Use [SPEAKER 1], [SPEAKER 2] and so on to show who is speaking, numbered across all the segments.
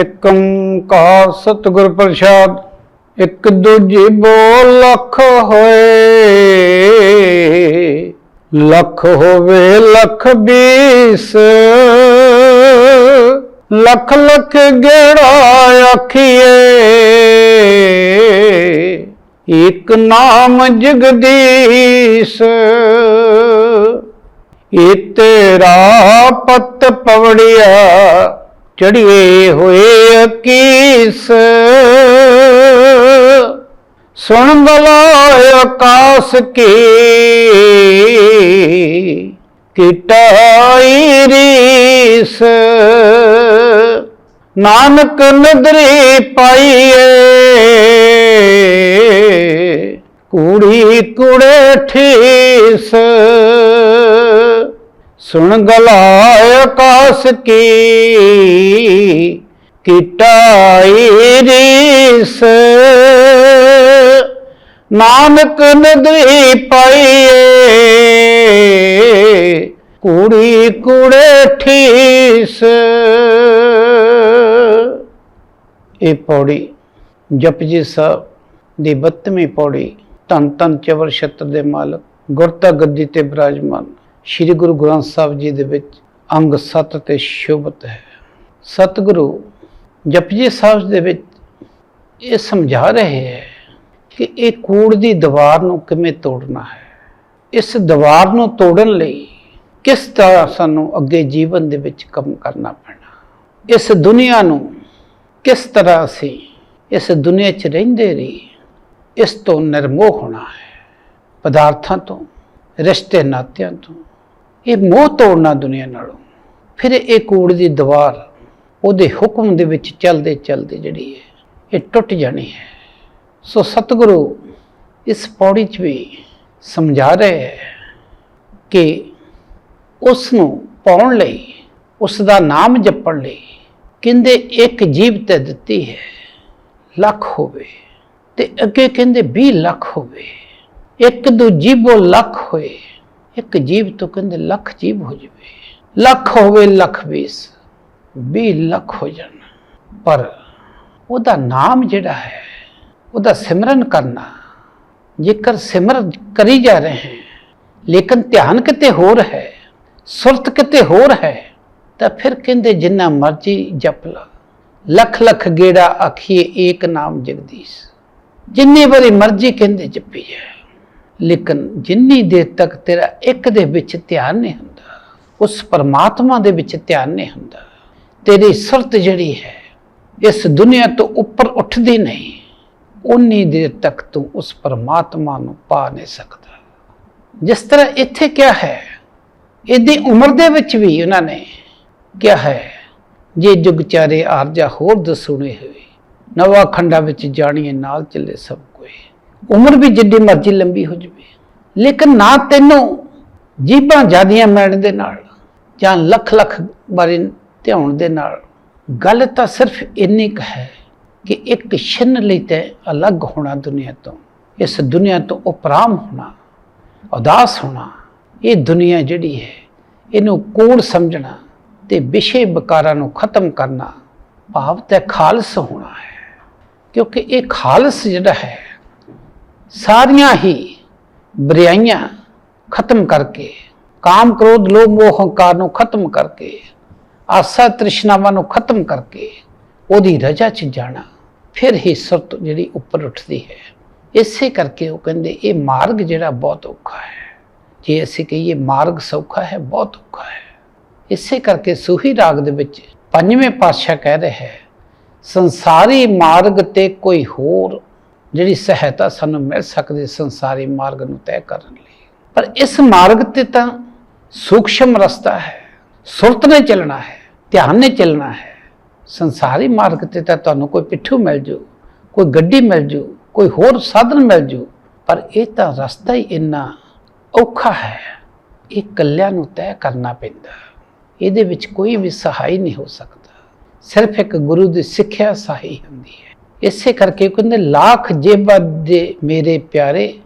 [SPEAKER 1] ਇਕ ਓੰਕਾਰ ਸਤਿਗੁਰ ਪ੍ਰਸਾਦ, ਇਕ ਦੂਜੀ ਬੋਲ ਲੱਖ ਹੋਏ। ਲੱਖ ਹੋਵੇ, ਲੱਖ ਬੀਸ। ਲੱਖ ਲੱਖ ਗੇੜਾ ਆਖੀਏ। ਇਕ ਨਾਮ ਜਗਦੀਸ਼। ਇਹ ਤੇਰਾ ਪੱਤ ਪਵੜਿਆ। ਚੜੀਏ ਹੋਏ ਅਕੀਸ। ਸੁਣ ਗਲਾ ਆਕਾਸ ਕੀ। ਕਿਟਾਈ ਰੀਸ। ਨਾਨਕ ਨਦਰੀ ਪਾਈਏ। ਕੂੜੀ ਕੁੜੇ ਠੀਸ। ਸੁਣ ਗਲਾ ਆਕਾਸ ਕੀ, ਕਿਟਾਈ ਰੀਸ। ਨਾਨਕ ਨਦਰੀ ਪਾਈਏ, ਕੂੜੀ ਕੁੜੇ ਠੀਸ। ਇਹ ਪੌੜੀ ਜਪਜੀ ਸਾਹਿਬ ਦੀ 32ਵੀਂ ਪੌੜੀ ਧੰਨ ਧੰਨ ਚਵਰ ਛੱਤਰ ਦੇ ਮਾਲਕ, ਗੁਰਤਾ ਗੱਦੀ ਤੇ ਬਿਰਾਜਮਾਨ। ਸ੍ਰੀ ਗੁਰੂ ਗ੍ਰੰਥ ਸਾਹਿਬ ਜੀ ਦੇ ਵਿੱਚ ਅੰਗ 7 ਤੇ ਸ਼ੋਭਤ ਹੈ। ਸਤਿਗੁਰੂ ਜਪਜੀ ਸਾਹਿਬ ਦੇ ਵਿੱਚ ਇਹ ਸਮਝਾ ਰਹੇ ਹੈ ਕਿ ਇਹ ਕੂੜ ਦੀ ਦੀਵਾਰ ਨੂੰ ਕਿਵੇਂ ਤੋੜਨਾ ਹੈ? ਇਸ ਦੀਵਾਰ ਨੂੰ ਤੋੜਨ ਲਈ ਕਿਸ ਤਰ੍ਹਾਂ ਸਾਨੂੰ ਅੱਗੇ ਜੀਵਨ ਦੇ ਵਿੱਚ ਕੰਮ ਕਰਨਾ ਪੈਣਾ? ਇਸ ਦੁਨੀਆ ਨੂੰ ਕਿਸ ਤਰ੍ਹਾਂ ਅਸੀਂ ਇਸ ਦੁਨੀਆ 'ਚ ਰਹਿੰਦੇ ਰਹੀ ਇਸ ਤੋਂ ਨਿਰਮੋਹ ਹੋਣਾ ਹੈ। ਪਦਾਰਥਾਂ ਤੋਂ, ਰਿਸ਼ਤੇ ਨਾਤਿਆਂ ਤੋਂ ਇਹ ਮੋਹ ਤੋੜਨਾ ਦੁਨੀਆ ਨਾਲੋਂ। ਫਿਰ ਇਹ ਕੂੜ ਦੀ ਦੀਵਾਰ ਉਹਦੇ ਹੁਕਮ ਦੇ ਵਿੱਚ ਚੱਲਦੇ ਚੱਲਦੇ ਜਿਹੜੀ ਹੈ, ਇਹ ਟੁੱਟ ਜਾਣੀ ਹੈ। ਸੋ ਸਤਿਗੁਰੂ ਇਸ ਪੌੜੀ 'ਚ ਵੀ ਸਮਝਾ ਰਹੇ ਹੈ ਕਿ ਉਸ ਨੂੰ ਪਾਉਣ ਲਈ ਉਸ ਦਾ ਨਾਮ ਜਪਣ ਲਈ ਕਹਿੰਦੇ ਇੱਕ ਜੀਵ ਤੇ ਦਿੱਤੀ ਹੈ, ਲੱਖ ਹੋਵੇ ਤੇ ਅੱਗੇ ਕਹਿੰਦੇ 20 ਲੱਖ ਹੋਵੇ। ਇੱਕ ਦੋ ਜੀਵੋ ਲੱਖ ਹੋਏ। ਇੱਕ ਜੀਬ ਤੋਂ ਕਹਿੰਦੇ ਲੱਖ ਜੀਬ ਹੋ ਜਾਵੇ। ਲੱਖ ਹੋਵੇ, ਲੱਖ 20 20 ਲੱਖ ਹੋ ਜਾਣ। ਪਰ ਉਹਦਾ ਨਾਮ ਜਿਹੜਾ ਹੈ, ਉਹਦਾ ਸਿਮਰਨ ਕਰਨਾ, ਜੇਕਰ ਸਿਮਰਨ ਕਰੀ ਜਾ ਰਹੇ ਹੈ, ਲੇਕਿਨ ਧਿਆਨ ਕਿਤੇ ਹੋਰ ਹੈ, ਸੁਰਤ ਕਿਤੇ ਹੋਰ ਹੈ, ਤਾਂ ਫਿਰ ਕਹਿੰਦੇ ਜਿੰਨਾ ਮਰਜ਼ੀ ਜਪ ਲਾ। ਲੱਖ ਲੱਖ ਗੇੜਾ ਆਖੀਏ, ਏਕ ਨਾਮ ਜਗਦੀਸ਼। ਜਿੰਨੀ ਵਾਰੀ ਮਰਜ਼ੀ ਕਹਿੰਦੇ ਜਪੀ ਜਾਏ। ਲੇਕਿਨ ਜਿੰਨੀ ਦੇਰ ਤੱਕ ਤੇਰਾ ਇੱਕ ਦੇ ਵਿੱਚ ਧਿਆਨ ਨਹੀਂ ਹੁੰਦਾ, ਉਸ ਪਰਮਾਤਮਾ ਦੇ ਵਿੱਚ ਧਿਆਨ ਨਹੀਂ ਹੁੰਦਾ, ਤੇਰੀ ਸੁਰਤ ਜਿਹੜੀ ਹੈ, ਇਸ ਦੁਨੀਆ ਤੋਂ ਉੱਪਰ ਉੱਠਦੀ ਨਹੀਂ ਉਨੀ ਦੇਰ ਤੱਕ ਤੂੰ ਉਸ ਪਰਮਾਤਮਾ ਨੂੰ ਪਾ ਨਹੀਂ ਸਕਦਾ। ਜਿਸ ਤਰ੍ਹਾਂ ਇੱਥੇ ਕਿਹਾ ਹੈ, ਇਹਦੀ ਉਮਰ ਦੇ ਵਿੱਚ ਵੀ ਉਹਨਾਂ ਨੇ ਕਿਹਾ ਹੈ, ਜੇ ਜੁਗ ਚਾਰੇ ਆਰਜਾ ਹੋਰ ਦਸੂਣੇ ਹੋਏ, ਨਵਾਂ ਖੰਡਾ ਵਿੱਚ ਜਾਣੀਏ ਨਾਲ ਚੱਲੇ ਸਭ ਉਮਰ ਵੀ ਜਿੱਡੀ ਮਰਜ਼ੀ ਲੰਬੀ ਹੋ ਜਵੇ। ਲੇਕਿਨ ਨਾ ਤੈਨੂੰ ਜੀਬਾਂ ਜਿਆਦੀਆਂ ਮਿਲਣ ਦੇ ਨਾਲ ਜਾਂ ਲੱਖ ਲੱਖ ਬਾਰੇ ਧਿਆਉਣ ਦੇ ਨਾਲ, ਗੱਲ ਤਾਂ ਸਿਰਫ ਇੰਨੀ ਕੁ ਹੈ ਕਿ ਇੱਕ ਛਿੰਨ ਲਈ ਤੇ ਅਲੱਗ ਹੋਣਾ ਦੁਨੀਆ ਤੋਂ। ਇਸ ਦੁਨੀਆ ਤੋਂ ਉਪਰਾਮ ਹੋਣਾ, ਉਦਾਸ ਹੋਣਾ, ਇਹ ਦੁਨੀਆ ਜਿਹੜੀ ਹੈ, ਇਹਨੂੰ ਕੂੜ ਸਮਝਣਾ ਤੇ ਵਿਸ਼ੇ ਬਕਾਰਾਂ ਨੂੰ ਖਤਮ ਕਰਨਾ ਭਾਵ ਤੇ ਖਾਲਸ ਹੋਣਾ ਹੈ। ਕਿਉਂਕਿ ਇਹ ਖਾਲਸ ਜਿਹੜਾ ਹੈ ਸਾਰੀਆਂ ਹੀ ਬੁਰਾਈਆਂ ਖਤਮ ਕਰਕੇ, ਕਾਮ ਕ੍ਰੋਧ ਲੋਭ ਮੋਹ ਹੰਕਾਰ ਨੂੰ ਖਤਮ ਕਰਕੇ, ਆਸਾ ਤ੍ਰਿਸ਼ਨਾਵਾਂ ਨੂੰ ਖਤਮ ਕਰਕੇ ਉਹਦੀ ਰਜਾ 'ਚ ਜਾਣਾ, ਫਿਰ ਹੀ ਸੁਰਤ ਜਿਹੜੀ ਉੱਪਰ ਉੱਠਦੀ ਹੈ। ਇਸੇ ਕਰਕੇ ਉਹ ਕਹਿੰਦੇ, ਇਹ ਮਾਰਗ ਜਿਹੜਾ ਬਹੁਤ ਔਖਾ ਹੈ। ਜੇ ਅਸੀਂ ਕਹੀਏ ਮਾਰਗ ਸੌਖਾ ਹੈ, ਬਹੁਤ ਔਖਾ ਹੈ। ਇਸੇ ਕਰਕੇ ਸੂਹੀ ਰਾਗ ਦੇ ਵਿੱਚ ਪੰਜਵੇਂ ਪਾਤਸ਼ਾਹ ਕਹਿ ਰਿਹਾ ਹੈ, ਸੰਸਾਰੀ ਮਾਰਗ ਤੇ ਕੋਈ ਹੋਰ ਜਿਹੜੀ ਸਹਾਇਤਾ ਸਾਨੂੰ ਮਿਲ ਸਕਦੀ ਸੰਸਾਰੀ ਮਾਰਗ ਨੂੰ ਤੈਅ ਕਰਨ ਲਈ। ਪਰ ਇਸ ਮਾਰਗ ਤੇ ਤਾਂ ਸੂਖਸ਼ਮ ਰਸਤਾ ਹੈ, ਸੁਰਤ ਨੇ ਚੱਲਣਾ ਹੈ, ਧਿਆਨ ਨੇ ਚੱਲਣਾ ਹੈ। ਸੰਸਾਰੀ ਮਾਰਗ ਤੇ ਤਾਂ ਤੁਹਾਨੂੰ ਕੋਈ ਪਿੱਠੂ ਮਿਲ ਜੂ, ਕੋਈ ਗੱਡੀ ਮਿਲ ਜੂ, ਕੋਈ ਹੋਰ ਸਾਧਨ ਮਿਲ ਜੂ, ਪਰ ਇਹ ਤਾਂ ਰਸਤਾ ਹੀ ਇੰਨਾ ਔਖਾ ਹੈ, ਇਹ ਇਕੱਲਿਆਂ ਨੂੰ ਤੈਅ ਕਰਨਾ ਪੈਂਦਾ। ਇਹਦੇ ਵਿੱਚ ਕੋਈ ਵੀ ਸਹਾਈ ਨਹੀਂ ਹੋ ਸਕਦਾ। ਸਿਰਫ ਇੱਕ ਗੁਰੂ ਦੀ ਸਿੱਖਿਆ ਸਹਾਈ ਹੁੰਦੀ ਹੈ। ਇਸੇ ਕਰਕੇ ਕਹਿੰਦੇ, ਲੱਖ ਜੇਬਾਂ ਦੇ ਮੇਰੇ ਪਿਆਰੇ,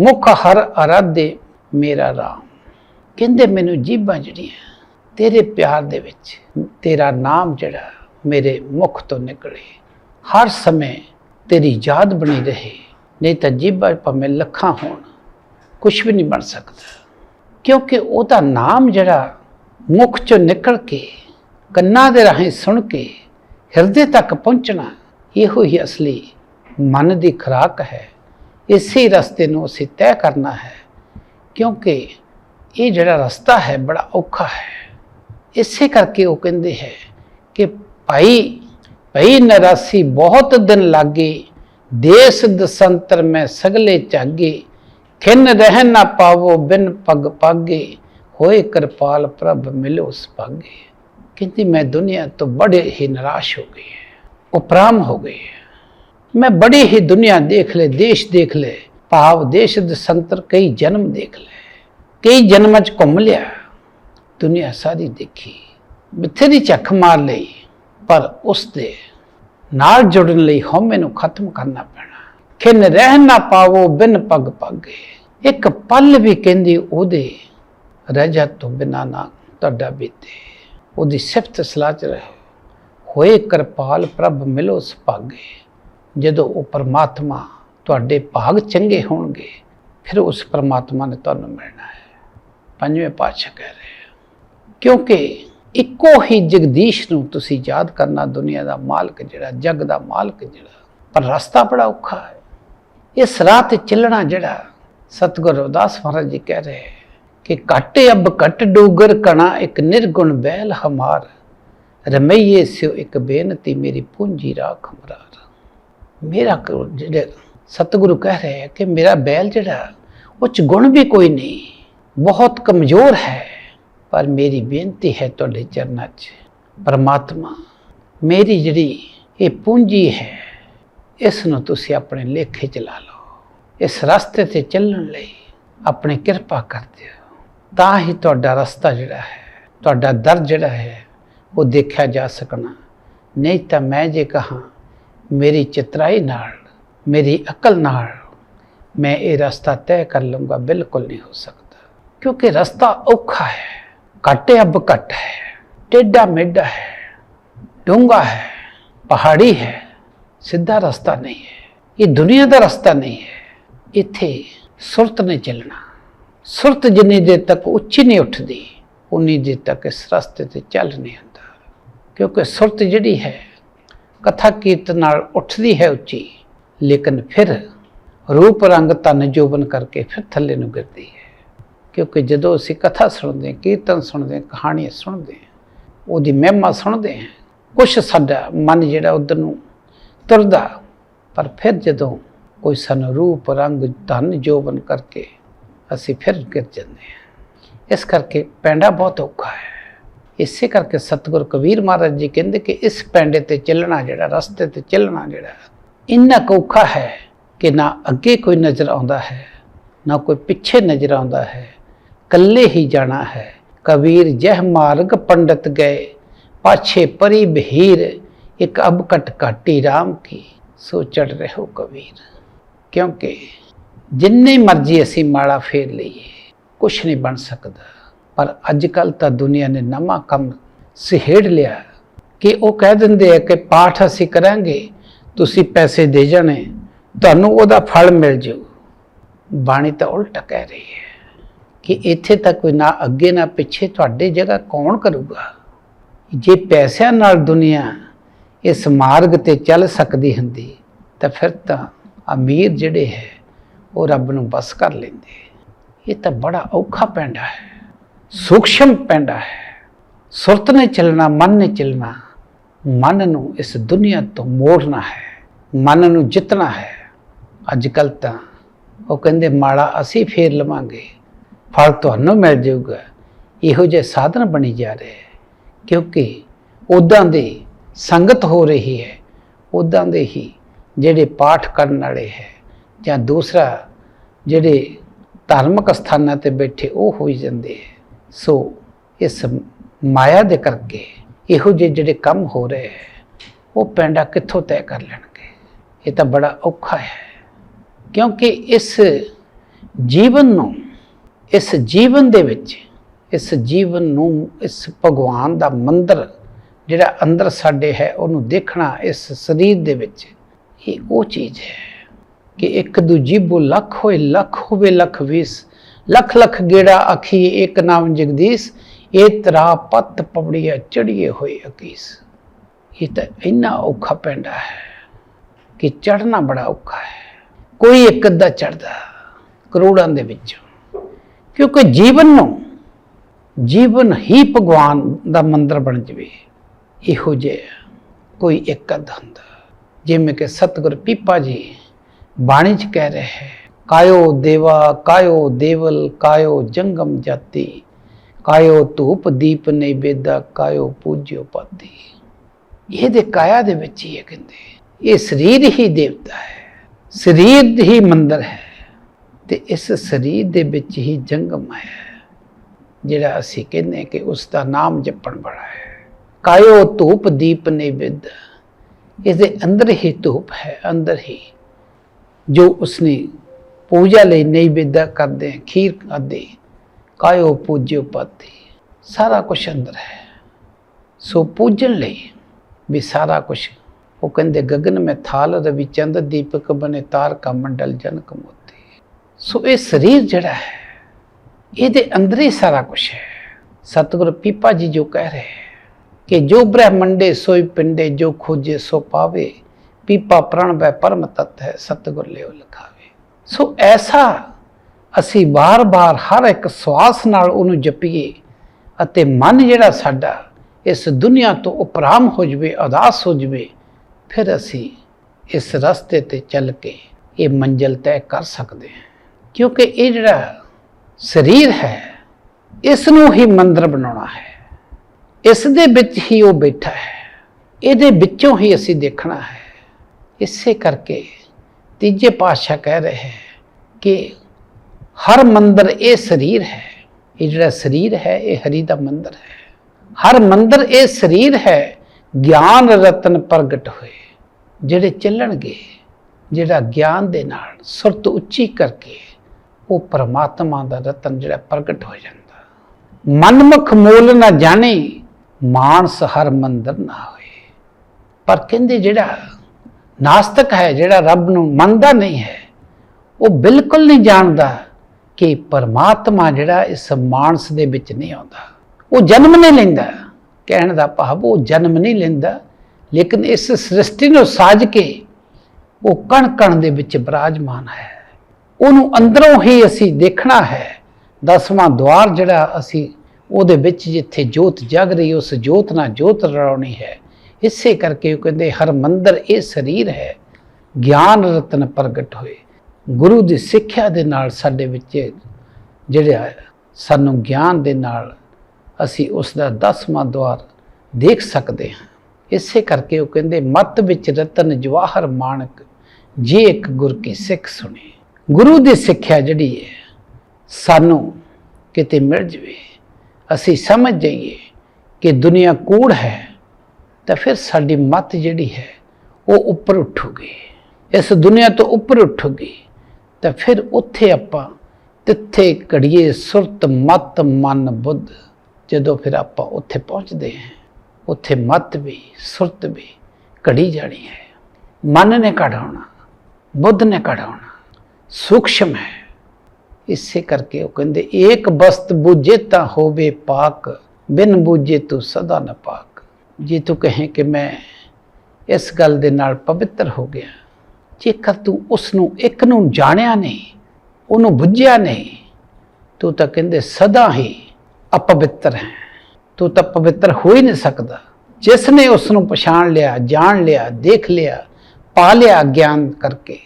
[SPEAKER 1] ਮੁਖ ਹਰ ਅਰਾਧੇ ਮੇਰਾ ਰਾਮ। ਕਹਿੰਦੇ, ਮੈਨੂੰ ਜੀਬਾਂ ਜਿਹੜੀਆਂ, ਤੇਰੇ ਪਿਆਰ ਦੇ ਵਿੱਚ, ਤੇਰਾ ਨਾਮ ਜਿਹੜਾ, ਮੇਰੇ ਮੁਖ ਤੋਂ ਨਿਕਲੇ। ਹਰ ਸਮੇਂ ਤੇਰੀ ਯਾਦ ਬਣੀ ਰਹੇ, ਨਹੀਂ ਤਾਂ ਜੀਭਾਂ ਭਾਵੇਂ ਲੱਖਾਂ ਹੋਣ ਕੁਝ ਵੀ ਨਹੀਂ ਬਣ ਸਕਦਾ। ਕਿਉਂਕਿ ਉਹਦਾ ਨਾਮ ਜਿਹੜਾ, ਮੁਖ ਚੋਂ ਨਿਕਲ ਕੇ, ਕੰਨਾਂ ਦੇ ਰਾਹੀਂ ਸੁਣ ਕੇ, ਹਿਰਦੇ ਤੱਕ ਪਹੁੰਚਣਾ ਇਹੋ ਹੀ ਅਸਲੀ ਮਨ ਦੀ ਖੁਰਾਕ ਹੈ। ਇਸੇ ਰਸਤੇ ਨੂੰ ਅਸੀਂ ਤੈਅ ਕਰਨਾ ਹੈ, ਕਿਉਂਕਿ ਇਹ ਜਿਹੜਾ ਰਸਤਾ ਹੈ ਬੜਾ ਔਖਾ ਹੈ। ਇਸੇ ਕਰਕੇ ਉਹ ਕਹਿੰਦੇ ਹੈ ਕਿ ਭਾਈ, ਭਈ ਨਰਾਸੀ ਬਹੁਤ ਦਿਨ ਲਾਗੇ, ਦੇਸ ਦਸੰਤਰ ਮੈਂ ਸਗਲੇ ਚਾਗੇ ਖਿੰਨ ਰਹਿ ਨਾ ਪਾਵੋ ਬਿਨ ਪਗ ਪਾਗੇ, ਹੋਏ ਕਿਰਪਾਲ ਪ੍ਰਭ ਮਿਲੋ ਸੁਭਾਗੇ। ਕਹਿੰਦੀ, ਮੈਂ ਦੁਨੀਆ ਤੋਂ ਬੜੇ ਹੀ ਨਿਰਾਸ਼ ਹੋ ਗਈ ਉਪਰਾਮ ਹੋ ਗਈ ਮੈਂ ਬੜੀ ਹੀ ਦੁਨੀਆ ਦੇਖ ਲੈ ਦੇਸ਼ ਦੇਖ ਲੈ ਭਾਵ ਦੇਸ਼ ਦਸੰਤਰ ਕਈ ਜਨਮ ਦੇਖ ਲੈ ਕਈ ਜਨਮਾਂ ਚ ਘੁੰਮ ਲਿਆ, ਦੁਨੀਆ ਸਾਰੀ ਦੇਖੀ। ਬਥੇਰੀ ਚੱਖ ਮਾਰ ਲਈ, ਪਰ ਉਸ ਦੇ ਨਾਲ ਜੁੜਨ ਲਈ ਹਉਮੈ ਨੂੰ ਖਤਮ ਕਰਨਾ ਪੈਣਾ। ਖਿਨ ਰਹਿ ਨਾ ਪਾਵੋ, ਬਿਨ ਪਗ ਪਾਗੇ ਇੱਕ ਪਲ ਵੀ ਕਹਿੰਦੀ ਉਹਦੇ ਰਜਤ ਤੋਂ ਬਿਨਾ ਨਾ ਤੁਹਾਡਾ ਬੀਤੇ। ਉਹਦੀ ਸਿਫਤ ਸਲਾਹ ਚ ਰਹੇ। ਹੋਏ ਕਿਰਪਾਲ ਪ੍ਰਭ ਮਿਲੋ ਸੁਭਾਗੇ। ਜਦੋਂ ਉਹ ਪਰਮਾਤਮਾ ਤੁਹਾਡੇ ਭਾਗ ਚੰਗੇ ਹੋਣਗੇ, ਫਿਰ ਉਸ ਪਰਮਾਤਮਾ ਨੇ ਤੁਹਾਨੂੰ ਮਿਲਣਾ ਹੈ। ਪੰਜਵੇਂ ਪਾਤਸ਼ਾਹ ਕਹਿ ਰਹੇ ਆ। ਕਿਉਂਕਿ ਇੱਕੋ ਹੀ ਜਗਦੀਸ਼ ਨੂੰ ਤੁਸੀਂ ਯਾਦ ਕਰਨਾ ਦੁਨੀਆ ਦਾ ਮਾਲਕ ਜਿਹੜਾ, ਜਗ ਦਾ ਮਾਲਕ ਜਿਹੜਾ, ਪਰ ਰਸਤਾ ਬੜਾ ਔਖਾ ਹੈ। ਇਸ ਰਾਹ ਤੇ ਚੱਲਣਾ ਜਿਹੜਾ, ਸਤਿਗੁਰ ਰਵਿਦਾਸ ਮਹਾਰਾਜ ਜੀ ਕਹਿ ਰਹੇ ਕਿ ਘਟ ਅਬ ਘਟ ਡੂਗਰ ਕਣਾ ਇੱਕ ਨਿਰਗੁਣ ਬੈਲ ਹਮਾਰ ਰਮਈਏ ਸਿਓ ਇੱਕ ਬੇਨਤੀ, ਮੇਰੀ ਪੂੰਜੀ ਰਾਖ ਹਮਰਾਰ ਮੇਰਾ ਕ- ਜਿਹੜੇ ਸਤਿਗੁਰੂ ਕਹਿ ਰਹੇ ਹੈ ਕਿ ਮੇਰਾ ਬੈਲ ਜਿਹੜਾ, ਉਹ ਚ ਗੁਣ ਵੀ ਕੋਈ ਨਹੀਂ, ਬਹੁਤ ਕਮਜ਼ੋਰ ਹੈ, ਪਰ ਮੇਰੀ ਬੇਨਤੀ ਹੈ ਤੁਹਾਡੇ ਚਰਨਾਂ 'ਚ। ਪਰਮਾਤਮਾ, ਮੇਰੀ ਜਿਹੜੀ ਇਹ ਪੂੰਜੀ ਹੈ, ਇਸ ਨੂੰ ਤੁਸੀਂ ਆਪਣੇ ਲੇਖੇ 'ਚ ਲਾ ਲਓ। ਇਸ ਰਸਤੇ ਤੇ ਚੱਲਣ ਲਈ ਆਪਣੀ ਕਿਰਪਾ ਕਰ ਦਿਓ। ਤਾਂ ਹੀ ਤੁਹਾਡਾ ਰਸਤਾ ਜਿਹੜਾ ਹੈ, ਤੁਹਾਡਾ ਦਰ ਜਿਹੜਾ ਹੈ ਉਹ ਦੇਖਿਆ ਜਾ ਸਕਣਾ। ਨਹੀਂ ਤਾਂ ਮੈਂ ਜੇ ਕਹਾ, ਮੇਰੀ ਚਤਰਾਈ ਨਾਲ, ਮੇਰੀ ਅਕਲ ਨਾਲ ਮੈਂ ਇਹ ਰਸਤਾ ਤੈਅ ਕਰ ਲਵਾਂਗਾ ਬਿਲਕੁਲ ਨਹੀਂ ਹੋ ਸਕਦਾ। ਕਿਉਂਕਿ ਰਸਤਾ ਔਖਾ ਹੈ, ਘੱਟ ਅਬ ਘੱਟ ਹੈ, ਟੇਢਾ ਮੇਢਾ ਹੈ, ਡੂੰਘਾ ਹੈ, ਪਹਾੜੀ ਹੈ, ਸਿੱਧਾ ਰਸਤਾ ਨਹੀਂ ਹੈ, ਇਹ ਦੁਨੀਆ ਦਾ ਰਸਤਾ ਨਹੀਂ ਹੈ। ਇੱਥੇ ਸੁਰਤ ਨੇ ਚੱਲਣਾ। ਸੁਰਤ ਜਿੰਨੀ ਦੇਰ ਤੱਕ ਉੱਚੀ ਨਹੀਂ ਉੱਠਦੀ, ਉਨੀ ਦੇਰ ਤੱਕ ਇਸ ਰਸਤੇ ਤੇ ਚੱਲ ਨਹੀਂ ਹੁੰਦਾ ਕਿਉਂਕਿ ਸੁਰਤ ਜਿਹੜੀ ਹੈ, ਕਥਾ ਕੀਰਤਨ ਨਾਲ ਉੱਠਦੀ ਹੈ ਉੱਚੀ, ਲੇਕਿਨ ਫਿਰ ਰੂਪ ਰੰਗ ਤਨ ਜੋਬਨ ਕਰਕੇ ਫਿਰ ਥੱਲੇ ਨੂੰ ਗਿਰਦੀ ਹੈ। ਕਿਉਂਕਿ ਜਦੋਂ ਅਸੀਂ ਕਥਾ ਸੁਣਦੇ ਹਾਂ, ਕੀਰਤਨ ਸੁਣਦੇ ਹਾਂ, ਕਹਾਣੀਆਂ ਸੁਣਦੇ ਹਾਂ, ਉਹਦੀ ਮਹਿਮਾ ਸੁਣਦੇ ਹਾਂ, ਕੁਛ ਸਾਡਾ ਮਨ ਜਿਹੜਾ ਉਧਰ ਨੂੰ ਤੁਰਦਾ, ਪਰ ਫਿਰ ਜਦੋਂ ਕੋਈ ਸਾਨੂੰ ਰੂਪ ਰੰਗ ਧਨ ਜੋਬਨ ਕਰਕੇ ਅਸੀਂ ਫਿਰ ਗਿਰ ਜਾਂਦੇ ਹਾਂ। ਇਸ ਕਰਕੇ ਪੈਂਡਾ ਬਹੁਤ ਔਖਾ ਹੈ। ਇਸੇ ਕਰਕੇ ਸਤਿਗੁਰ ਕਬੀਰ ਮਹਾਰਾਜ ਜੀ ਕਹਿੰਦੇ ਕਿ ਇਸ ਪੈਂਡੇ ਤੇ ਚੱਲਣਾ ਜਿਹੜਾ, ਰਸਤੇ ਤੇ ਚੱਲਣਾ ਜਿਹੜਾ, ਇੰਨਾ ਕੁ ਹੈ ਕਿ ਨਾ ਅੱਗੇ ਕੋਈ ਨਜ਼ਰ ਆਉਂਦਾ ਹੈ, ਨਾ ਕੋਈ ਪਿੱਛੇ ਨਜ਼ਰ ਆਉਂਦਾ ਹੈ ਕੱਲੇ ਹੀ ਜਾਣਾ ਹੈ। ਕਬੀਰ ਜਹ ਮਾਰਗ ਪੰਡਤ ਗਏ, ਪਾਛੇ ਪਰੀ ਬਹੀਰ, ਇੱਕ ਅਬ ਕਟ ਕਾਟੀ RAM ਕੀ, ਸੋ ਚੜ ਰਹੋ ਕਬੀਰ। ਕਿਉਂਕਿ ਜਿੰਨੇ ਮਰਜ਼ੀ ਅਸੀਂ ਮਾੜਾ ਫੇਰ ਲਈਏ, ਕੁਛ ਨਹੀਂ ਬਣ ਸਕਦਾ। ਪਰ ਅੱਜ ਕੱਲ ਤਾਂ ਦੁਨੀਆ ਨੇ ਨਵਾਂ ਕੰਮ ਸਿਹੇੜ ਲਿਆ ਕਿ ਉਹ ਕਹਿ ਦਿੰਦੇ ਆ ਕਿ ਪਾਠ ਅਸੀਂ ਕਰਾਂਗੇ, ਤੁਸੀਂ ਪੈਸੇ ਦੇ ਜਾਣੇ, ਤੁਹਾਨੂੰ ਉਹਦਾ ਫਲ ਮਿਲ ਜਾਊ। ਬਾਣੀ ਤਾਂ ਉਲਟ ਕਹਿ ਰਹੀ ਹੈ ਕਿ ਇੱਥੇ ਤਾਂ ਕੋਈ ਨਾ ਅੱਗੇ ਨਾ ਪਿੱਛੇ ਤੁਹਾਡੇ ਜਗ੍ਹਾ ਕੌਣ ਕਰੂਗਾ? ਜੇ ਪੈਸਿਆਂ ਨਾਲ ਦੁਨੀਆ ਇਸ ਮਾਰਗ ਤੇ ਚੱਲ ਸਕਦੀ ਹੁੰਦੀ, ਤਾਂ ਫਿਰ ਤਾਂ ਅਮੀਰ ਜਿਹੜੇ ਹੈ, ਉਹ ਰੱਬ ਨੂੰ ਬਸ ਕਰ ਲੈਂਦੇ। ਇਹ ਤਾਂ ਬੜਾ ਔਖਾ ਪੈਂਡਾ ਹੈ। ਸੂਖਸ਼ਮ ਪੈਂਡਾ ਹੈ। ਸੁਰਤ ਨੇ ਚੱਲਣਾ, ਮਨ ਨੇ ਚੱਲਣਾ, ਮਨ ਨੂੰ ਇਸ ਦੁਨੀਆ ਤੋਂ ਮੋੜਨਾ ਹੈ। ਮਨ ਨੂੰ ਜਿੱਤਣਾ ਹੈ। ਅੱਜ ਕੱਲ ਤਾਂ ਉਹ ਕਹਿੰਦੇ, ਮਾੜਾ ਅਸੀਂ ਫੇਰ ਲਵਾਂਗੇ। ਫਲ ਤੁਹਾਨੂੰ ਮਿਲ ਜਾਊਗਾ। ਇਹੋ ਜਿਹੇ ਸਾਧਨ ਬਣੀ ਜਾ ਰਹੇ ਕਿਉਂਕਿ ਉਦਾਂ ਦੇ ਸੰਗਤ ਹੋ ਰਹੀ ਹੈ। ਉਦਾਂ ਦੇ ਹੀ ਜਿਹੜੇ ਪਾਠ ਕਰਨ ਵਾਲੇ ਹੈ ਜਾਂ ਦੂਸਰਾ ਜਿਹੜੇ ਧਾਰਮਿਕ ਸਥਾਨਾਂ ਤੇ ਬੈਠੇ, ਉਹ ਹੋਈ ਜਾਂਦੇ ਹੈ। ਸੋ ਇਸ ਮਾਇਆ ਦੇ ਕਰਕੇ ਇਹੋ ਜਿਹੇ ਜਿਹੜੇ ਕੰਮ ਹੋ ਰਹੇ ਹੈ, ਉਹ ਪੈਂਡਾ ਕਿੱਥੋਂ ਤੈਅ ਕਰ ਲੈਣਗੇ? ਇਹ ਤਾਂ ਬੜਾ ਔਖਾ ਹੈ। ਕਿਉਂਕਿ ਇਸ ਜੀਵਨ ਨੂੰ, ਇਸ ਜੀਵਨ ਦੇ ਵਿੱਚ, ਇਸ ਜੀਵਨ ਨੂੰ, ਇਸ ਭਗਵਾਨ ਦਾ ਮੰਦਰ ਜਿਹੜਾ ਅੰਦਰ ਸਾਡੇ ਹੈ, ਉਹਨੂੰ ਦੇਖਣਾ ਇਸ ਸਰੀਰ ਦੇ ਵਿੱਚ, ਇਹ ਉਹ ਚੀਜ਼ ਹੈ ਕਿ ਇੱਕ ਦੂਜੀ ਬੋ ਲੱਖ ਹੋਏ ਲੱਖ ਹੋਵੇ ਲੱਖ ਵੀਸ ਲੱਖ ਲੱਖ ਗੇੜਾ ਆਖੀ ਇੱਕ ਨਾਮ ਜਗਦੀਸ਼, ਇਹ ਤਰਾ ਪੱਤ ਪਵੜੀਆ ਚੜੀਏ ਹੋਏ ਅਕੀਸ ਇਹ ਤਾਂ ਇੰਨਾ ਔਖਾ ਪੈਂਦਾ ਹੈ ਕਿ ਚੜਨਾ ਬੜਾ ਔਖਾ ਹੈ। ਕੋਈ ਇੱਕ ਅੱਧਾ ਚੜਦਾ ਕਰੋੜਾਂ ਦੇ ਵਿੱਚ। ਕਿਉਂਕਿ ਜੀਵਨ ਨੂੰ, ਜੀਵਨ ਹੀ ਭਗਵਾਨ ਦਾ ਮੰਦਰ ਬਣ ਜਵੇ, ਇਹੋ ਜਿਹਾ ਕੋਈ ਇੱਕ ਅੱਧਾ ਹੁੰਦਾ। ਜਿਵੇਂ ਕਿ ਸਤਿਗੁਰ ਪੀਪਾ ਜੀ ਬਾਣੀ ਚ ਕਹਿ ਰਹੇ ਹੈ ਕਾਇਓ ਦੇਵਾ, ਕਾਇਓ ਦੇਵਲ, ਕਾਇਓ ਜੰਗਮ ਜਾਤੀ। ਕਾਇਓ ਧੂਪ ਦੀਪ ਨੈਵੇਦਾ ਕਾਇਓ ਪੂਜਿਓ ਪਾਤੀ। ਇਹਦੇ ਕਾਇਆ ਦੇ ਵਿੱਚ ਹੀ ਹੈ ਕਹਿੰਦੇ, ਇਹ ਸਰੀਰ ਹੀ ਦੇਵਤਾ ਹੈ, ਸਰੀਰ ਹੀ ਮੰਦਰ ਹੈ ਤੇ ਇਸ ਸਰੀਰ ਦੇ ਵਿੱਚ ਹੀ ਜੰਗਮ ਹੈ, ਜਿਹੜਾ ਅਸੀਂ ਕਹਿੰਦੇ ਕਿ ਉਸ ਦਾ ਨਾਮ ਜਪਣ ਬੜਾ ਹੈ। ਕਾਇਓ ਧੂਪ ਦੀਪ ਨਿਵੇਦ ਇਸਦੇ ਅੰਦਰ ਹੀ ਧੂਪ ਹੈ, ਅੰਦਰ ਹੀ ਜੋ ਉਸਨੇ ਪੂਜਾ ਲਈ ਨਹੀਂ ਵਿਦਾ ਕਰਦੇ, ਖੀਰ ਖਾਦੇ ਕਾਇਓ ਪੂਜਿਓ ਪਾਤੇ, ਸਾਰਾ ਕੁਛ ਅੰਦਰ ਹੈ। ਸੋ ਪੂਜਣ ਲਈ ਵੀ ਸਾਰਾ ਕੁਛ, ਉਹ ਕਹਿੰਦੇ, ਗਗਨ ਮੇ ਥਾਲ ਰਵੀ ਚੰਦ, ਦੀਪਕ ਬਨੇ ਤਾਰ ਕਾ ਮੰਡਲ ਜਨਕ ਮੋਤੀ। ਸੋ ਇਹ ਸਰੀਰ ਜਿਹੜਾ ਹੈ, ਇਹਦੇ ਅੰਦਰ ਹੀ ਸਾਰਾ ਕੁਛ ਹੈ। ਸਤਿਗੁਰ ਪੀਪਾ ਜੀ ਜੋ ਕਹਿ ਰਹੇ ਕਿ ਜੋ ਬ੍ਰਹਮੰਡੇ ਸੋਈ ਪਿੰਡੇ, ਜੋ ਖੋਜੇ ਸੋ ਪਾਵੇ, ਪੀਪਾ ਪ੍ਰਣ ਵੈ ਪਰਮ ਤਤ ਹੈ, ਸਤਿਗੁਰ ਲਿਓ ਲਖਾ ਸੋ ਐਸਾ ਅਸੀਂ ਬਾਰ-ਬਾਰ ਹਰ ਇੱਕ ਸਵਾਸ ਨਾਲ ਉਹਨੂੰ ਜਪੀਏ ਅਤੇ ਮਨ ਜਿਹੜਾ ਸਾਡਾ ਇਸ ਦੁਨੀਆ ਤੋਂ ਉਪਰਾਮ ਹੋ ਜਵੇ, ਉਦਾਸ ਹੋ ਜਵੇ, ਫਿਰ ਅਸੀਂ ਇਸ ਰਸਤੇ ਤੇ ਚੱਲ ਕੇ ਇਹ ਮੰਜ਼ਿਲ ਤੈਅ ਕਰ ਸਕਦੇ ਹਾਂ। ਕਿਉਂਕਿ ਇਹ ਜਿਹੜਾ ਸਰੀਰ ਹੈ, ਇਸ ਨੂੰ ਹੀ ਮੰਦਰ ਬਣਾਉਣਾ ਹੈ। ਇਸ ਦੇ ਵਿੱਚ ਹੀ ਉਹ ਬੈਠਾ ਹੈ। ਇਹਦੇ ਵਿੱਚੋਂ ਹੀ ਅਸੀਂ ਦੇਖਣਾ ਹੈ। ਇਸੇ ਕਰਕੇ ਤੀਜੇ ਪਾਤਸ਼ਾਹ ਕਹਿ ਰਹੇ ਹੈ ਕਿ ਹਰ ਮੰਦਰ ਇਹ ਸਰੀਰ ਹੈ, ਇਹ ਜਿਹੜਾ ਸਰੀਰ ਹੈ, ਇਹ ਹਰੀ ਦਾ ਮੰਦਰ ਹੈ। ਹਰ ਮੰਦਰ ਇਹ ਸਰੀਰ ਹੈ, ਗਿਆਨ ਰਤਨ ਪ੍ਰਗਟ ਹੋਏ, ਜਿਹੜੇ ਚੱਲਣਗੇ, ਜਿਹੜਾ ਗਿਆਨ ਦੇ ਨਾਲ ਸੁਰਤ ਉੱਚੀ ਕਰਕੇ ਉਹ ਪਰਮਾਤਮਾ ਦਾ ਰਤਨ ਜਿਹੜਾ ਪ੍ਰਗਟ ਹੋ ਜਾਂਦਾ। ਮਨਮੁਖ ਮੂਲ ਨਾ ਜਾਣੇ, ਮਾਨਸ ਹਰ ਮੰਦਰ ਨਾ ਹੋਏ। ਪਰ ਕਹਿੰਦੇ ਜਿਹੜਾ ਨਾਸਤਕ ਹੈ ਜਿਹੜਾ ਰੱਬ ਨੂੰ ਮੰਨਦਾ ਨਹੀਂ ਹੈ। ਉਹ ਬਿਲਕੁਲ ਨਹੀਂ ਜਾਣਦਾ ਕਿ ਪਰਮਾਤਮਾ ਜਿਹੜਾ ਇਸ ਮਾਨਸ ਦੇ ਵਿੱਚ ਨਹੀਂ ਆਉਂਦਾ। ਉਹ ਜਨਮ ਨਹੀਂ ਲੈਂਦਾ। ਕਹਿਣ ਦਾ ਭਾਵ ਉਹ ਜਨਮ ਨਹੀਂ ਲੈਂਦਾ। ਲੇਕਿਨ ਇਸ ਸ੍ਰਿਸ਼ਟੀ ਨੂੰ ਸਾਜ ਕੇ ਉਹ ਕਣ ਕਣ ਦੇ ਵਿੱਚ ਬਿਰਾਜਮਾਨ ਹੈ। ਉਹਨੂੰ ਅੰਦਰੋਂ ਹੀ ਅਸੀਂ ਦੇਖਣਾ ਹੈ। ਦਸਵਾਂ ਦਵਾਰ ਜਿਹੜਾ ਅਸੀਂ ਉਹਦੇ ਵਿੱਚ ਜਿੱਥੇ ਜੋਤ ਜਗ ਰਹੀ, ਉਸ ਜੋਤ ਨਾਲ ਜੋਤ ਰਲਾਉਣੀ ਹੈ। ਇਸੇ ਕਰਕੇ ਉਹ ਕਹਿੰਦੇ, ਹਰ ਮੰਦਰ ਇਹ ਸਰੀਰ ਹੈ। ਗਿਆਨ ਰਤਨ ਪ੍ਰਗਟ ਹੋਏ। ਗੁਰੂ ਦੀ ਸਿੱਖਿਆ ਦੇ ਨਾਲ ਸਾਡੇ ਵਿੱਚ ਜਿਹੜਾ ਸਾਨੂੰ ਗਿਆਨ ਦੇ ਨਾਲ ਅਸੀਂ ਉਸ ਦਾ ਦਸਵਾਂ ਦਵਾਰ ਦੇਖ ਸਕਦੇ ਹਾਂ। ਇਸੇ ਕਰਕੇ ਉਹ ਕਹਿੰਦੇ, ਮਤ ਵਿੱਚ ਰਤਨ ਜਵਾਹਰ ਮਾਨਕ ਜੇ ਇੱਕ ਗੁਰ ਕੀ ਸਿੱਖ ਸੁਣੇ। ਗੁਰੂ ਦੀ ਸਿੱਖਿਆ ਜਿਹੜੀ ਹੈ, ਸਾਨੂੰ ਕਿਤੇ ਮਿਲ ਜਵੇ। ਅਸੀਂ ਸਮਝ ਜਾਈਏ ਕਿ ਦੁਨੀਆ ਕੂੜ ਹੈ। ਤਾਂ ਫਿਰ ਸਾਡੀ ਮਤ ਜਿਹੜੀ ਹੈ, ਉਹ ਉੱਪਰ ਉੱਠੂਗੀ। ਇਸ ਦੁਨੀਆ ਤੋਂ ਉੱਪਰ ਉੱਠੂਗੀ। ਤਾਂ ਫਿਰ ਉੱਥੇ ਆਪਾਂ ਤਿੱਥੇ ਘੜੀਏ ਸੁਰਤ ਮਤ ਮਨ ਬੁੱਧ, ਜਦੋਂ ਫਿਰ ਆਪਾਂ ਉੱਥੇ ਪਹੁੰਚਦੇ ਹਾਂ, ਉੱਥੇ ਮਤ ਵੀ, ਸੁਰਤ ਵੀ ਘੜੀ ਜਾਣੀ ਹੈ। ਮਨ ਨੇ ਘੜਾਉਣਾ ਬੁੱਧ ਨੇ ਕਢਾਉਣਾ, ਸੂਖਸ਼ਮ ਹੈ। ਇਸੇ ਕਰਕੇ ਉਹ ਕਹਿੰਦੇ, ਏਕ ਬਸਤ ਬੂਝੇ ਤਾਂ ਹੋਵੇ ਪਾਕ, ਬਿਨ ਬੂਝੇ ਤੂੰ ਸਦਾ ਨਾ ਪਾਕ। ਜੇ ਤੂੰ ਕਹੇ ਕਿ ਮੈਂ ਇਸ ਗੱਲ ਦੇ ਨਾਲ ਪਵਿੱਤਰ ਹੋ ਗਿਆ, ਜੇਕਰ ਤੂੰ ਉਸ ਨੂੰ ਇੱਕ ਨੂੰ ਜਾਣਿਆ ਨਹੀਂ, ਉਹਨੂੰ ਬੁੱਝਿਆ ਨਹੀਂ, ਤੂੰ ਤਾਂ ਕਹਿੰਦੇ ਸਦਾ ਹੀ ਅਪਵਿੱਤਰ ਹੈ। ਤੂੰ ਤਾਂ ਪਵਿੱਤਰ ਹੋ ਹੀ ਨਹੀਂ ਸਕਦਾ। ਜਿਸ ਨੇ ਉਸ ਨੂੰ ਪਛਾਣ ਲਿਆ, ਜਾਣ ਲਿਆ, ਦੇਖ ਲਿਆ, ਪਾ ਲਿਆ ਗਿਆਨ ਕਰਕੇ,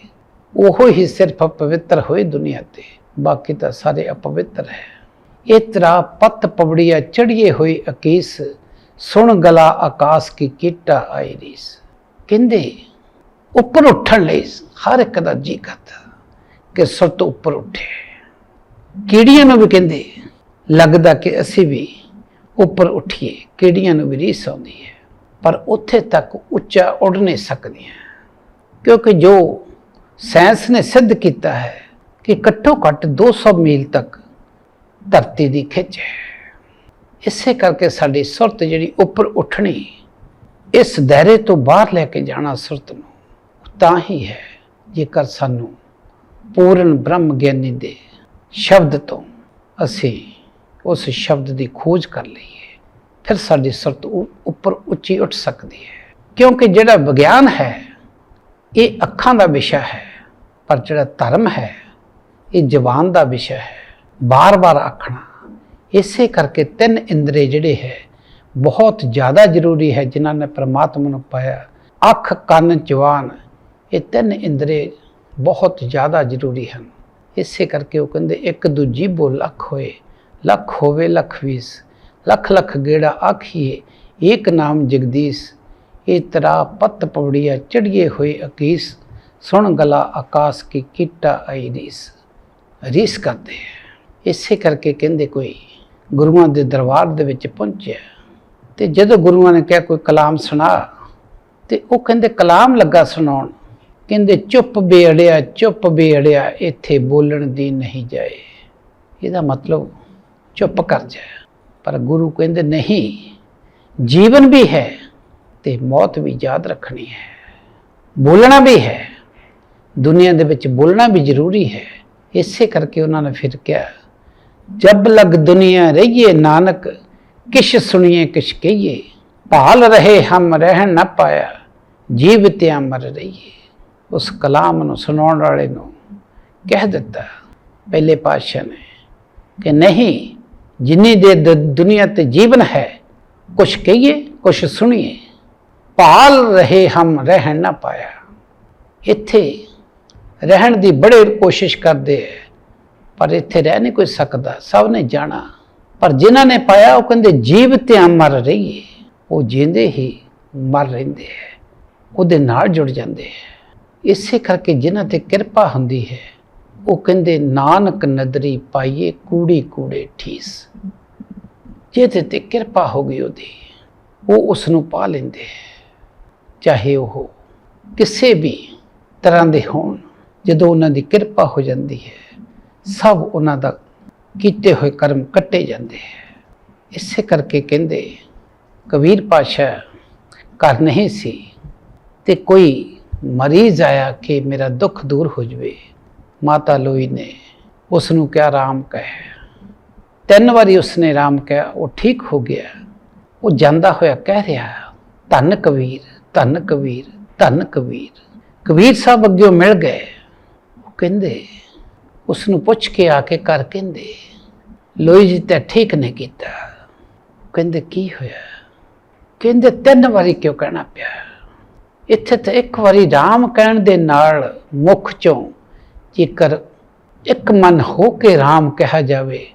[SPEAKER 1] ਉਹ ਹੀ ਸਿਰਫ ਪਵਿੱਤਰ ਹੋਏ ਦੁਨੀਆ ਤੇ, ਬਾਕੀ ਤਾਂ ਸਾਰੇ ਅਪਵਿੱਤਰ ਹੈ। ਇਹ ਤਰਾ ਪਤ ਪਵੜੀਆ ਚੜੀਏ ਹੋਈ ਅਕੀਸ ਸੁਣ ਗਲਾ ਆਕਾਸ਼ ਕੀ ਕੀਟਾ ਆਈ ਰੀਸ। ਕਹਿੰਦੇ, ਉੱਪਰ ਉੱਠਣ ਲਈ ਹਰ ਇੱਕ ਦਾ ਜੀ ਕਰਦਾ ਕਿ ਸਭ ਤੋਂ ਉੱਪਰ ਉੱਠੇ। ਕੀੜੀਆਂ ਨੂੰ ਵੀ ਕਹਿੰਦੇ, ਲੱਗਦਾ ਕਿ ਅਸੀਂ ਵੀ ਉੱਪਰ ਉੱਠੀਏ, ਕੀੜੀਆਂ ਨੂੰ ਵੀ ਰੀਸ ਆਉਂਦੀ ਹੈ, ਪਰ ਉੱਥੇ ਤੱਕ ਉੱਚਾ ਉੱਡ ਨਹੀਂ ਸਕਦੀਆਂ। ਕਿਉਂਕਿ ਜੋ ਸਾਇੰਸ ਨੇ ਸਿੱਧ ਕੀਤਾ ਹੈ ਕਿ ਘੱਟੋ ਘੱਟ 200 ਮੀਲ ਤੱਕ ਧਰਤੀ ਦੀ ਖਿੱਚ ਹੈ। ਇਸੇ ਕਰਕੇ ਸਾਡੀ ਸੁਰਤ ਜਿਹੜੀ ਉੱਪਰ ਉੱਠਣੀ, ਇਸ ਦਾਇਰੇ ਤੋਂ ਬਾਹਰ ਲੈ ਕੇ ਜਾਣਾ ਸੁਰਤ ਨੂੰ, ਤਾਂ ਹੀ ਹੈ ਜੇਕਰ ਸਾਨੂੰ ਪੂਰਨ ਬ੍ਰਹਮ ਗਿਆਨੀ ਦੇ ਸ਼ਬਦ ਤੋਂ ਅਸੀਂ ਉਸ ਸ਼ਬਦ ਦੀ ਖੋਜ ਕਰ ਲਈਏ, ਫਿਰ ਸਾਡੀ ਸੁਰਤ ਉੱਪਰ ਉੱਚੀ ਉੱਠ ਸਕਦੀ ਹੈ। ਕਿਉਂਕਿ ਜਿਹੜਾ ਵਿਗਿਆਨ ਹੈ, ਇਹ ਅੱਖਾਂ ਦਾ ਵਿਸ਼ਾ ਹੈ, ਪਰ ਜਿਹੜਾ ਧਰਮ ਹੈ, ਇਹ ਜ਼ਬਾਨ ਦਾ ਵਿਸ਼ਾ ਹੈ। ਬਾਰ-ਬਾਰ ਆਖਣਾ ਇਸੇ ਕਰਕੇ ਤਿੰਨ ਇੰਦਰੇ ਜਿਹੜੇ ਹੈ, ਬਹੁਤ ਜ਼ਿਆਦਾ ਜ਼ਰੂਰੀ ਹੈ, ਜਿਨ੍ਹਾਂ ਨੇ ਪ੍ਰਮਾਤਮਾ ਨੂੰ ਪਾਇਆ। ਅੱਖ, ਕੰਨ, ਜਵਾਨ, ਇਹ ਤਿੰਨ ਇੰਦਰੇ ਬਹੁਤ ਜ਼ਿਆਦਾ ਜ਼ਰੂਰੀ ਹਨ। ਇਸੇ ਕਰਕੇ ਉਹ ਕਹਿੰਦੇ, ਇੱਕ ਦੂਜੀ ਬੋ ਲੱਖ ਹੋਏ। ਲੱਖ ਹੋਵੇ, ਲੱਖ ਵੀਸ। ਲੱਖ ਲੱਖ ਗੇੜਾ ਆਖੀਏ, ਏਕ ਨਾਮ ਜਗਦੀਸ਼। ਇਹ ਤਰਾ ਪੱਤ ਪਵੜੀਆ ਚੜੀਏ ਹੋਏ ਅਕੀਸ। ਸੁਣ ਗਲਾ ਆਕਾਸ਼ ਕੀ ਕੀਟਾ ਆਈ ਰੀਸ। ਰੀਸ ਕਰਦੇ ਹੈ। ਇਸੇ ਕਰਕੇ ਕਹਿੰਦੇ ਕੋਈ ਗੁਰੂਆਂ ਦੇ ਦਰਬਾਰ ਦੇ ਵਿੱਚ ਪਹੁੰਚਿਆ। ਤੇ ਜਦੋਂ ਗੁਰੂਆਂ ਨੇ ਕਿਹਾ, ਕੋਈ ਕਲਾਮ ਸੁਣਾ। ਤੇ ਉਹ ਕਹਿੰਦੇ, ਕਲਾਮ ਲੱਗਾ ਸੁਣਾਉਣ। ਕਹਿੰਦੇ, ਚੁੱਪ ਬੇਅੜਿਆ ਚੁੱਪ ਬੇਅੜਿਆ ਇੱਥੇ ਬੋਲਣ ਦੀ ਨਹੀਂ ਜਾਏ। ਇਹਦਾ ਮਤਲਬ ਚੁੱਪ ਕਰ ਜਾ ਪਰ ਗੁਰੂ ਕਹਿੰਦੇ, ਨਹੀਂ, ਜੀਵਨ ਵੀ ਹੈ ਤੇ ਮੌਤ ਵੀ ਯਾਦ ਰੱਖਣੀ ਹੈ। ਬੋਲਣਾ ਵੀ ਹੈ। ਦੁਨੀਆ ਦੇ ਵਿੱਚ ਬੋਲਣਾ ਵੀ ਜ਼ਰੂਰੀ ਹੈ। ਇਸੇ ਕਰਕੇ ਉਹਨਾਂ ਨੇ ਫਿਰ ਕਿਹਾ ਜਬ ਲਗ ਦੁਨੀਆ ਰਹੀਏ ਨਾਨਕ, ਕਿਛ ਸੁਣੀਏ, ਕਿਛ ਕਹੀਏ। ਭਾਲ ਰਹੇ ਹਮ ਰਹਿਣ ਨਾ ਪਾਇਆ ਜੀਵਤਿਆਂ ਮਰ ਰਹੀਏ। ਉਸ ਕਲਾਮ ਨੂੰ ਸੁਣਾਉਣ ਵਾਲੇ ਨੂੰ ਕਹਿ ਦਿੱਤਾ, ਪਹਿਲੇ ਪਾਤਸ਼ਾਹ ਨੇ ਕਿ ਨਹੀਂ, ਜਿੰਨੀ ਦੇਰ ਦ- ਦੁਨੀਆ ਤੇ ਜੀਵਨ ਹੈ, ਕੁਛ ਕਹੀਏ, ਕੁਛ ਸੁਣੀਏ। ਭਾਲ ਰਹੇ ਹਮ ਰਹਿਣ ਨਾ ਪਾਇਆ। ਇੱਥੇ ਰਹਿਣ ਦੀ ਬੜੇ ਕੋਸ਼ਿਸ਼ ਕਰਦੇ ਹੈ। ਪਰ ਇੱਥੇ ਰਹਿ ਨਹੀਂ ਕੋਈ ਸਕਦਾ, ਸਭ ਨੇ ਜਾਣਾ। ਪਰ ਜਿਨ੍ਹਾਂ ਨੇ ਪਾਇਆ, ਉਹ ਕਹਿੰਦੇ, ਜੀਵ ਤੇ ਮਰ ਰਹੀਏ। ਉਹ ਜਿੰਦੇ ਹੀ ਮਰ ਰਹਿੰਦੇ ਹੈ। ਉਹਦੇ ਨਾਲ ਜੁੜ ਜਾਂਦੇ ਹੈ। ਇਸੇ ਕਰਕੇ ਜਿਨ੍ਹਾਂ ਤੇ ਕਿਰਪਾ ਹੁੰਦੀ ਹੈ, ਉਹ ਕਹਿੰਦੇ, ਨਾਨਕ ਨਦਰੀ ਪਾਈਏ ਕੂੜੀ ਕੂੜੇ ਠੀਸ। ਜਿਹਦੇ ਤੇ ਕਿਰਪਾ ਹੋ ਗਈ ਉਹਦੀ, ਉਹ ਉਸ ਨੂੰ ਪਾ ਲੈਂਦੇ ਹੈ। ਚਾਹੇ ਉਹ ਕਿਸੇ ਵੀ ਤਰ੍ਹਾਂ ਦੇ ਹੋਣ, ਜਦੋਂ ਉਹਨਾਂ ਦੀ ਕਿਰਪਾ ਹੋ ਜਾਂਦੀ ਹੈ। ਸਭ ਉਹਨਾਂ ਦਾ ਕੀਤੇ ਹੋਏ ਕਰਮ ਕੱਟੇ ਜਾਂਦੇ ਹੈ। ਇਸੇ ਕਰਕੇ ਕਹਿੰਦੇ, ਕਬੀਰ ਪਾਸ਼ਾ ਘਰ ਨਹੀਂ ਸੀ ਤੇ ਕੋਈ ਮਰੀਜ਼ ਆਇਆ ਕਿ ਮੇਰਾ ਦੁੱਖ ਦੂਰ ਹੋ ਜਵੇ। ਮਾਤਾ ਲੋਈ ਨੇ ਉਸ ਨੂੰ ਕਿਹਾ, ਰਾਮ ਕਹਿ। ਤਿੰਨ ਵਾਰੀ ਉਸਨੇ ਰਾਮ ਕਿਹਾ, ਉਹ ਠੀਕ ਹੋ ਗਿਆ। ਉਹ ਜਾਂਦਾ ਹੋਇਆ ਕਹਿ ਰਿਹਾ, ਧੰਨ ਕਬੀਰ ਧੰਨ ਕਬੀਰ ਧੰਨ ਕਬੀਰ। ਕਬੀਰ ਸਾਹਿਬ ਅੱਗੇ ਮਿਲ ਗਏ। ਉਹ ਕਹਿੰਦੇ ਉਸ ਨੂੰ ਪੁੱਛ ਕੇ ਆ ਕੇ ਕਰ ਕਹਿੰਦੇ, ਲੋਈ ਜੀ ਤਾਂ ਠੀਕ ਨਹੀਂ ਕੀਤਾ। ਕਹਿੰਦੇ, ਕੀ ਹੋਇਆ? ਕਹਿੰਦੇ, ਤਿੰਨ ਵਾਰੀ ਕਿਉਂ ਕਹਿਣਾ ਪਿਆ? ਇੱਥੇ ਤਾਂ ਇੱਕ ਵਾਰੀ ਰਾਮ ਕਹਿਣ ਦੇ ਨਾਲ ਮੁਖ ਚੋਂ ਜੇਕਰ ਇੱਕ ਮਨ ਹੋ ਕੇ ਰਾਮ ਕਿਹਾ ਜਾਵੇ,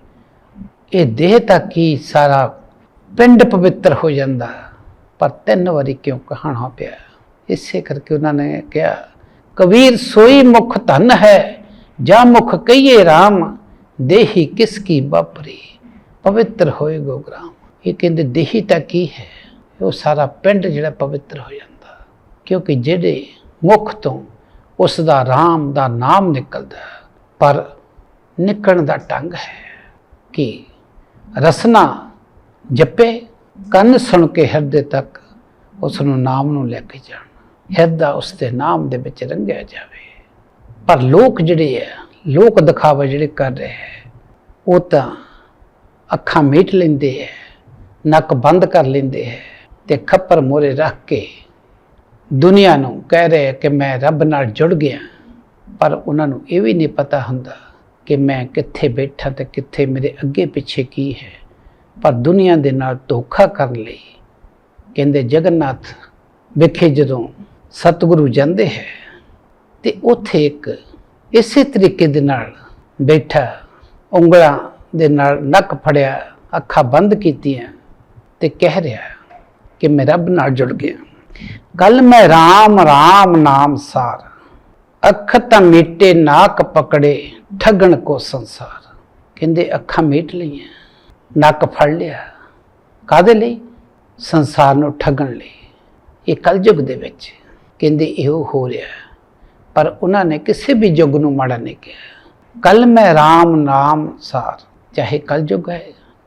[SPEAKER 1] ਇਹ ਦੇਹ ਤੱਕ ਹੀ ਸਾਰਾ ਪਿੰਡ ਪਵਿੱਤਰ ਹੋ ਜਾਂਦਾ, ਪਰ ਤਿੰਨ ਵਾਰੀ ਕਿਉਂ ਕਹਾਣਾ ਪਿਆ? ਇਸੇ ਕਰਕੇ ਉਹਨਾਂ ਨੇ ਕਿਹਾ, ਕਬੀਰ ਸੋਈ ਮੁਖ ਧਨ ਹੈ ਜਾਂ ਮੁਖ ਕਹੀਏ RAM ਦੇਹੀ ਕਿਸ ਕੀ ਬਾਪਰੀ ਪਵਿੱਤਰ ਹੋਏ ਗੋਗਰਾਮ ਇਹ ਕਹਿੰਦੇ, ਦੇਹੀ ਤਾਂ ਕੀ ਹੈ? ਉਹ ਸਾਰਾ ਪਿੰਡ ਜਿਹੜਾ ਪਵਿੱਤਰ ਹੋ ਜਾਂਦਾ। ਕਿਉਂਕਿ ਜਿਹੜੇ ਮੁਖ ਤੋਂ ਉਸ ਦਾ RAM ਦਾ ਨਾਮ ਨਿਕਲਦਾ ਪਰ ਨਿਕਲਣ ਦਾ ਢੰਗ ਹੈ ਕਿ ਰਸਨਾ ਜਪੇ, ਕੰਨ ਸੁਣ ਕੇ ਹਿਰਦੇ ਤੱਕ ਉਸ ਨੂੰ ਨਾਮ ਨੂੰ ਲੈ ਕੇ ਜਾਣ। ਹਿਰਦਾ ਉਸ ਦੇ ਨਾਮ ਦੇ ਵਿੱਚ ਰੰਗਿਆ ਜਾਵੇ। ਪਰ ਲੋਕ ਜਿਹੜੇ ਹੈ, ਲੋਕ ਦਿਖਾਵਾ ਜਿਹੜੇ ਕਰ ਰਹੇ ਹੈ, ਉਹ ਤਾਂ ਅੱਖਾਂ ਮੀਟ ਲੈਂਦੇ ਹੈ, ਨੱਕ ਬੰਦ ਕਰ ਲੈਂਦੇ ਹੈ ਤੇ ਖੱਪਰ ਮੋਰੇ ਰੱਖ ਕੇ ਦੁਨੀਆ ਨੂੰ ਕਹਿ ਰਹੇ ਕਿ ਮੈਂ ਰੱਬ ਨਾਲ ਜੁੜ ਗਿਆ। ਪਰ ਉਹਨਾਂ ਨੂੰ ਇਹ ਵੀ ਨਹੀਂ ਪਤਾ ਹੁੰਦਾ ਕਿ ਮੈਂ ਕਿੱਥੇ ਬੈਠਾ ਤੇ ਕਿੱਥੇ ਮੇਰੇ ਅੱਗੇ ਪਿੱਛੇ ਕੀ ਹੈ। ਪਰ ਦੁਨੀਆ ਦੇ ਨਾਲ ਧੋਖਾ ਕਰਨ ਲਈ ਕਹਿੰਦੇ ਜਗਨਨਾਥ ਵਿਖੇ ਜਦੋਂ ਸਤਿਗੁਰੂ ਜਾਂਦੇ ਹੈ ਤੇ ਉੱਥੇ ਇੱਕ ਇਸੇ ਤਰੀਕੇ ਦੇ ਨਾਲ ਬੈਠਾ, ਉਂਗਲਾਂ ਦੇ ਨਾਲ ਨੱਕ ਫੜਿਆ, ਅੱਖਾਂ ਬੰਦ ਕੀਤੀਆਂ ਤੇ ਕਹਿ ਰਿਹਾ ਕਿ ਮੈਂ ਰੱਬ ਨਾਲ ਜੁੜ ਗਿਆ। ਕੱਲ ਮੈਂ RAM RAM ਨਾਮ ਸਾਰ, ਅੱਖ ਤਾਂ ਮੀਟੇ, ਨਾਕ ਪਕੜੇ, ਠੱਗਣ ਕੋ ਸੰਸਾਰ। ਕਹਿੰਦੇ ਅੱਖਾਂ ਮੀਟ ਲਈਆਂ, ਨੱਕ ਫੜ ਲਿਆ। ਕਾਦੇ ਲਈ? ਸੰਸਾਰ ਨੂੰ ਠੱਗਣ ਲਈ। ਇਹ ਕਲਯੁਗ ਦੇ ਵਿੱਚ। ਕਹਿੰਦੇ ਇਹੋ ਹੋ ਰਿਹਾ। ਪਰ ਉਹਨਾਂ ਨੇ ਕਿਸੇ ਵੀ ਯੁੱਗ ਨੂੰ ਮਾੜਾ ਨਹੀਂ ਕਿਹਾ। ਕੱਲ ਮੈਂ RAM ਨਾਮ ਸਾਰ, ਚਾਹੇ ਕਲਯੁਗ ਹੈ,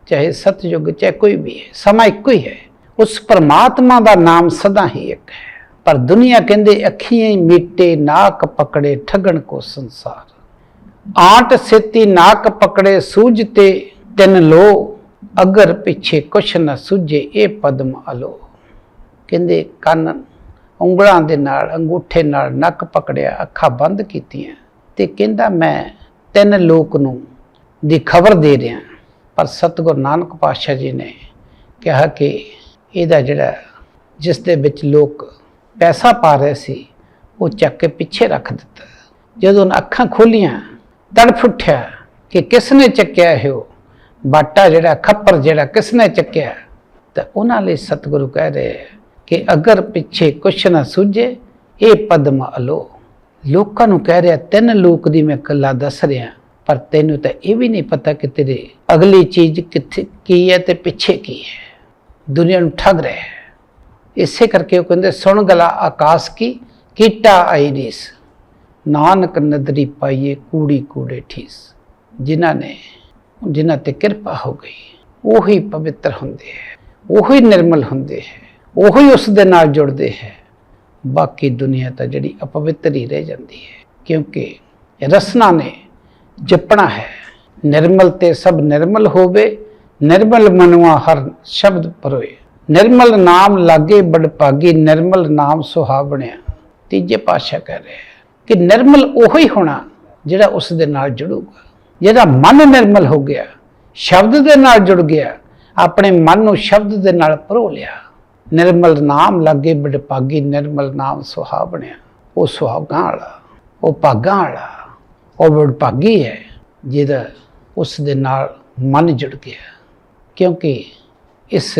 [SPEAKER 1] ਚਾਹੇ ਸਤਯੁਗ, ਚਾਹੇ ਕੋਈ ਵੀ ਹੈ, ਸਮਾਂ ਇੱਕੋ ਹੀ ਹੈ। ਉਸ ਪਰਮਾਤਮਾ ਦਾ ਨਾਮ ਸਦਾ ਹੀ ਇੱਕ ਹੈ। ਪਰ ਦੁਨੀਆ ਕਹਿੰਦੇ ਅੱਖੀਆਂ ਹੀ ਮੀਟੇ, ਨਾਕ ਪਕੜੇ, ਠਗਣ ਕੋ ਸੰਸਾਰ। ਆਟ ਸੇਤੀ, ਨਾਕ ਪਕੜੇ, ਸੂਝ ਤੇ ਤਿੰਨ ਲੋ। ਅਗਰ ਪਿੱਛੇ ਕੁਛ ਨਾ ਸੁਝੇ, ਇਹ ਪਦਮ ਅਲੋ। ਕਹਿੰਦੇ ਕੰਨ ਉਂਗਲਾਂ ਦੇ ਨਾਲ, ਅੰਗੂਠੇ ਨਾਲ ਨੱਕ ਪਕੜਿਆ, ਅੱਖਾਂ ਬੰਦ ਕੀਤੀਆਂ ਤੇ ਕਹਿੰਦਾ, ਮੈਂ ਤਿੰਨ ਲੋਕ ਨੂੰ ਦੀ ਖਬਰ ਦੇ ਰਿਹਾ, ਪਰ ਸਤਿਗੁਰੂ ਨਾਨਕ ਪਾਤਸ਼ਾਹ ਜੀ ਨੇ ਕਿਹਾ ਕਿ ਇਹਦਾ ਜਿਹੜਾ ਜਿਸ ਦੇ ਵਿੱਚ ਲੋਕ ਪੈਸਾ ਪਾ ਰਹੇ ਸੀ, ਉਹ ਚੱਕ ਕੇ ਪਿੱਛੇ ਰੱਖ ਦਿੱਤਾ। ਜਦੋਂ ਅੱਖਾਂ ਖੋਲੀਆਂ, ਤੜਫ ਉੱਠਿਆ ਕਿ ਕਿਸ ਨੇ ਚੱਕਿਆ ਇਹ ਉਹ? ਬਾਟਾ ਜਿਹੜਾ, ਖੱਪਰ ਜਿਹੜਾ ਕਿਸ ਨੇ ਚੱਕਿਆ? ਤਾਂ ਉਹਨਾਂ ਲਈ ਸਤਿਗੁਰੂ ਕਹਿ ਰਹੇ ਕਿ ਅਗਰ ਪਿੱਛੇ ਕੁਛ ਨਾ ਸੁਝੇ, ਇਹ ਪਦਮ ਅਲੋ ਲੋਕਾਂ ਨੂੰ ਕਹਿ ਰਿਹਾ, ਤਿੰਨ ਲੋਕ ਦੀ ਮੈਂ ਕੱਲਾ ਦੱਸ ਰਿਹਾ, ਪਰ ਤੈਨੂੰ ਤਾਂ ਇਹ ਵੀ ਨਹੀਂ ਪਤਾ ਕਿ ਤੇਰੇ ਅਗਲੀ ਚੀਜ਼ ਕਿੱਥੇ, ਕੀ ਹੈ ਤੇ ਪਿੱਛੇ ਕੀ ਹੈ। ਦੁਨੀਆ ਨੂੰ ਠੱਗ ਰਿਹਾ ਹੈ। ਇਸੇ ਕਰਕੇ ਉਹ ਕਹਿੰਦੇ, ਸੁਣ ਗਲਾ ਆਕਾਸ਼ ਕੀ, ਕੀਟਾ ਆਈਰਿਸ ਨਾਨਕ ਨਦਰੀ ਪਾਈਏ ਕੂੜੀ ਕੂੜੇ ਠੀਸ। ਜਿਨ੍ਹਾਂ ਨੇ, ਜਿਨ੍ਹਾਂ ਤੇ ਕਿਰਪਾ ਹੋ ਗਈ, ਉਹੀ ਪਵਿੱਤਰ ਹੁੰਦੇ ਹੈ, ਉਹੀ ਨਿਰਮਲ ਹੁੰਦੇ ਹੈ। ਉਹੀ ਉਸ ਦੇ ਨਾਲ ਜੁੜਦੇ ਹੈ। ਬਾਕੀ ਦੁਨੀਆ ਤਾਂ ਜਿਹੜੀ ਅਪਵਿੱਤਰ ਹੀ ਰਹਿ ਜਾਂਦੀ ਹੈ। ਕਿਉਂਕਿ ਰਸਨਾ ਨੇ ਜਪਣਾ ਹੈ। ਨਿਰਮਲ ਤੇ ਸਭ ਨਿਰਮਲ ਹੋਵੇ, ਨਿਰਮਲ ਮਨੁਆ ਹਰ ਸ਼ਬਦ ਪਰੋਏ। ਨਿਰਮਲ ਨਾਮ ਲਾਗੇ ਬੜ ਭਾਗੀ, ਨਿਰਮਲ ਨਾਮ ਸੁਹਾਵਣਿਆ। ਤੀਜੇ ਪਾਤਸ਼ਾਹ ਕਹਿ ਰਿਹਾ ਕਿ ਨਿਰਮਲ ਉਹੀ ਹੋਣਾ ਜਿਹੜਾ ਉਸ ਦੇ ਨਾਲ ਜੁੜੂਗਾ। ਜਿਹੜਾ ਮਨ ਨਿਰਮਲ ਹੋ ਗਿਆ, ਸ਼ਬਦ ਦੇ ਨਾਲ ਜੁੜ ਗਿਆ, ਆਪਣੇ ਮਨ ਨੂੰ ਸ਼ਬਦ ਦੇ ਨਾਲ ਪਰੋ ਲਿਆ। ਨਿਰਮਲ ਨਾਮ ਲਾਗੇ ਬਟਭਾਗੀ ਨਿਰਮਲ ਨਾਮ ਸੁਹਾਵਣਿਆ ਉਹ ਸੁਹਾਗਾਂ ਵਾਲਾ, ਉਹ ਭਾਗਾਂ ਵਾਲਾ, ਉਹ ਬੜ ਹੈ, ਜਿਹਦਾ ਉਸ ਦੇ ਨਾਲ ਮਨ ਜੁੜ ਗਿਆ। ਕਿਉਂਕਿ ਇਸ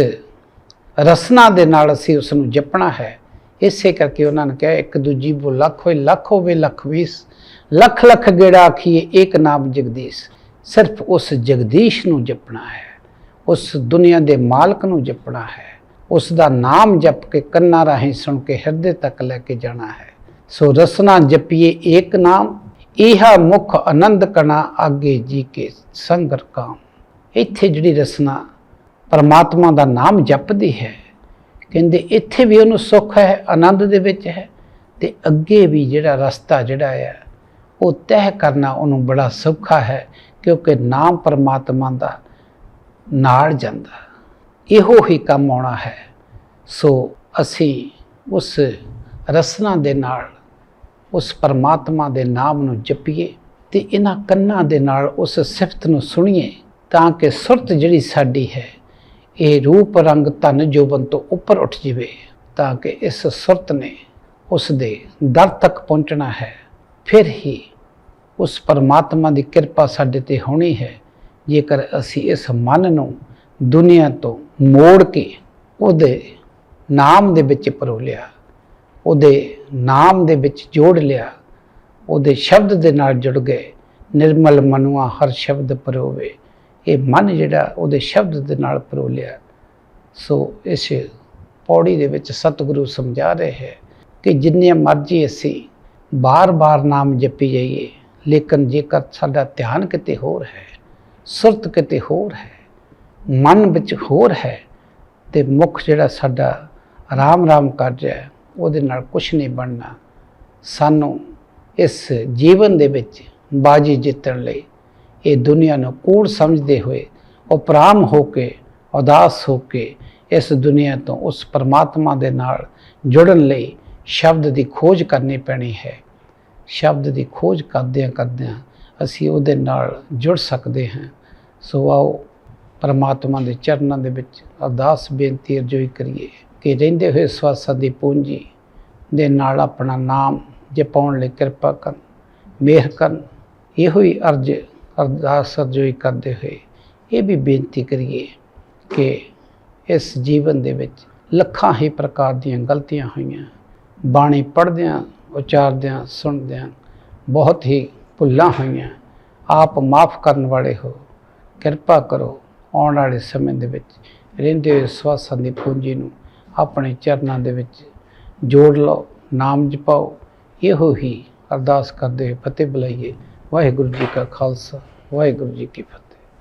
[SPEAKER 1] ਰਸਨਾ ਦੇ ਨਾਲ ਅਸੀਂ ਉਸ ਨੂੰ ਜਪਣਾ ਹੈ। ਇਸੇ ਕਰਕੇ ਉਹਨਾਂ ਨੇ ਕਿਹਾ, ਇੱਕ ਦੂਜੀ ਬੋ ਲੱਖ ਹੋਏ, ਲੱਖ ਹੋਵੇ, ਲੱਖ ਵੀਸ ਲੱਖ ਲੱਖ ਗੇੜਾ ਆਖੀਏ ਇੱਕ ਨਾਮ ਜਗਦੀਸ਼। ਸਿਰਫ ਉਸ ਜਗਦੀਸ਼ ਨੂੰ ਜਪਣਾ ਹੈ। ਉਸ ਦੁਨੀਆ ਦੇ ਮਾਲਕ ਨੂੰ ਜਪਣਾ ਹੈ। ਉਸ ਦਾ ਨਾਮ ਜਪ ਕੇ ਕੰਨਾਂ ਰਾਹੀਂ ਸੁਣ ਕੇ ਹਿਰਦੇ ਤੱਕ ਲੈ ਕੇ ਜਾਣਾ ਹੈ। ਸੋ ਰਸਨਾ ਜਪੀਏ ਏਕ ਨਾਮ ਇਹਾ ਮੁਖ ਆਨੰਦ ਕਣਾ ਆਗੇ ਜੀ ਕੇ ਸੰਗਰ ਕਾਮ। ਇੱਥੇ ਜਿਹੜੀ ਰਸਨਾ ਪਰਮਾਤਮਾ ਦਾ ਨਾਮ ਜਪਦੀ ਹੈ, ਕਹਿੰਦੇ ਇੱਥੇ ਵੀ ਉਹਨੂੰ ਸੁੱਖ ਹੈ, ਆਨੰਦ ਦੇ ਵਿੱਚ ਹੈ, ਤੇ ਅੱਗੇ ਵੀ ਜਿਹੜਾ ਰਸਤਾ ਜਿਹੜਾ ਹੈ ਉਹ ਤੈਅ ਕਰਨਾ ਉਹਨੂੰ ਬੜਾ ਸੌਖਾ ਹੈ, ਕਿਉਂਕਿ ਨਾਮ ਪਰਮਾਤਮਾ ਦਾ ਨਾਲ ਜਾਂਦਾ। ਇਹੋ ਹੀ ਕੰਮ ਆਉਣਾ ਹੈ। ਸੋ ਅਸੀਂ ਉਸ ਰਸਨਾ ਦੇ ਨਾਲ, ਉਸ ਪਰਮਾਤਮਾ ਦੇ ਨਾਮ ਨੂੰ ਜਪੀਏ ਤੇ ਇਹਨਾਂ ਕੰਨਾਂ ਦੇ ਨਾਲ ਉਸ ਸਿਫਤ ਨੂੰ ਸੁਣੀਏ ਤਾਂ ਕਿ ਸੁਰਤ ਜਿਹੜੀ ਸਾਡੀ ਹੈ, ਇਹ ਰੂਪ ਰੰਗ ਧਨ ਜੋਬਨ ਤੋਂ ਉੱਪਰ ਉੱਠ ਜਾਵੇ ਤਾਂ ਕਿ ਇਸ ਸੁਰਤ ਨੇ ਉਸ ਦੇ ਦਰ ਤੱਕ ਪਹੁੰਚਣਾ ਹੈ। ਫਿਰ ਹੀ ਉਸ ਪਰਮਾਤਮਾ ਦੀ ਕਿਰਪਾ ਸਾਡੇ ਤੇ ਹੋਣੀ ਹੈ। ਜੇਕਰ ਅਸੀਂ ਇਸ ਮਨ ਨੂੰ ਦੁਨੀਆ ਤੋਂ ਮੋੜ ਕੇ ਉਹਦੇ ਨਾਮ ਦੇ ਵਿੱਚ ਪਰੋ ਲਿਆ, ਉਹਦੇ ਨਾਮ ਦੇ ਵਿੱਚ ਜੋੜ ਲਿਆ, ਉਹਦੇ ਸ਼ਬਦ ਦੇ ਨਾਲ ਜੁੜ ਗਏ। ਨਿਰਮਲ ਮਨੁਆ ਹਰ ਸ਼ਬਦ ਪਰੋਵੇ, ਇਹ ਮਨ ਜਿਹੜਾ ਉਹਦੇ ਸ਼ਬਦ ਦੇ ਨਾਲ ਪਰੋ ਲਿਆ। ਸੋ ਇਸ ਪੌੜੀ ਦੇ ਵਿੱਚ ਸਤਿਗੁਰੂ ਸਮਝਾ ਰਹੇ ਹੈ ਕਿ ਜਿੰਨੇ ਮਰਜ਼ੀ ਅਸੀਂ ਬਾਰ-ਬਾਰ ਨਾਮ ਜਪੀ ਜਾਈਏ, ਲੇਕਿਨ ਜੇਕਰ ਸਾਡਾ ਧਿਆਨ ਕਿਤੇ ਹੋਰ ਹੈ, ਸੁਰਤ ਕਿਤੇ ਹੋਰ ਹੈ ਮਨ ਵਿੱਚ ਹੋਰ ਹੈ ਤੇ ਮੁਖ ਜਿਹੜਾ ਸਾਡਾ ਆਰਾਮ ਰਾਮ ਕਰ ਰਿਹਾ ਹੈ, ਉਹਦੇ ਨਾਲ ਕੁਝ ਨਹੀਂ ਬਣਨਾ। ਸਾਨੂੰ ਇਸ ਜੀਵਨ ਦੇ ਵਿੱਚ ਬਾਜੀ ਜਿੱਤਣ ਲਈ ਇਹ ਦੁਨੀਆ ਨੂੰ ਕੂੜ ਸਮਝਦੇ ਹੋਏ ਉਪਰਾਮ ਹੋ ਕੇ ਉਦਾਸ ਹੋ ਕੇ ਇਸ ਦੁਨੀਆ ਤੋਂ ਉਸ ਪਰਮਾਤਮਾ ਦੇ ਨਾਲ ਜੁੜਨ ਲਈ ਸ਼ਬਦ ਦੀ ਖੋਜ ਕਰਨੀ ਪੈਣੀ ਹੈ। ਸ਼ਬਦ ਦੀ ਖੋਜ ਕਰਦਿਆਂ ਕਰਦਿਆਂ ਅਸੀਂ ਉਹਦੇ ਨਾਲ ਜੁੜ ਸਕਦੇ ਹਾਂ। ਸੋ ਆਓ ਪਰਮਾਤਮਾ ਦੇ ਚਰਨਾਂ ਦੇ ਵਿੱਚ ਅਰਦਾਸ ਬੇਨਤੀ ਅਰਜ਼ੋਈ ਕਰੀਏ ਕਿ ਰਹਿੰਦੇ ਹੋਏ ਸਵਾਸਾਂ ਦੀ ਪੂੰਜੀ ਦੇ ਨਾਲ ਆਪਣਾ ਨਾਮ ਜਪਾਉਣ ਲਈ ਕਿਰਪਾ ਕਰਨ ਮਿਹਰ ਕਰਨ। ਇਹੋ ਹੀ ਅਰਜ, ਅਰਦਾਸ ਅਰਜ਼ੋਈ ਕਰਦੇ ਹੋਏ ਇਹ ਵੀ ਬੇਨਤੀ ਕਰੀਏ ਕਿ ਇਸ ਜੀਵਨ ਦੇ ਵਿੱਚ ਲੱਖਾਂ ਹੀ ਪ੍ਰਕਾਰ ਦੀਆਂ ਗਲਤੀਆਂ ਹੋਈਆਂ, ਬਾਣੀ ਪੜ੍ਹਦਿਆਂ, ਉਚਾਰਦਿਆਂ, ਸੁਣਦਿਆਂ ਬਹੁਤ ਹੀ ਭੁੱਲਾਂ ਹੋਈਆਂ। ਆਪ ਮਾਫ ਕਰਨ ਵਾਲੇ ਹੋ, ਕਿਰਪਾ ਕਰੋ। ਆਉਣ ਵਾਲੇ ਸਮੇਂ ਦੇ ਵਿੱਚ ਰਹਿੰਦੇ ਹੋਏ ਸਵਾਸਾਂ ਦੀ ਪੂੰਜੀ ਨੂੰ ਆਪਣੇ ਚਰਨਾਂ ਦੇ ਵਿੱਚ ਜੋੜ ਲਓ, ਨਾਮ ਜਪਾਓ। ਇਹੋ ਹੀ ਅਰਦਾਸ ਕਰਦੇ ਹੋਏ ਫਤਿਹ ਬੁਲਾਈਏ। ਵਾਹਿਗੁਰੂ ਜੀ ਕਾ ਖਾਲਸਾ, ਵਾਹਿਗੁਰੂ ਜੀ ਕੀ ਫਤਿਹ।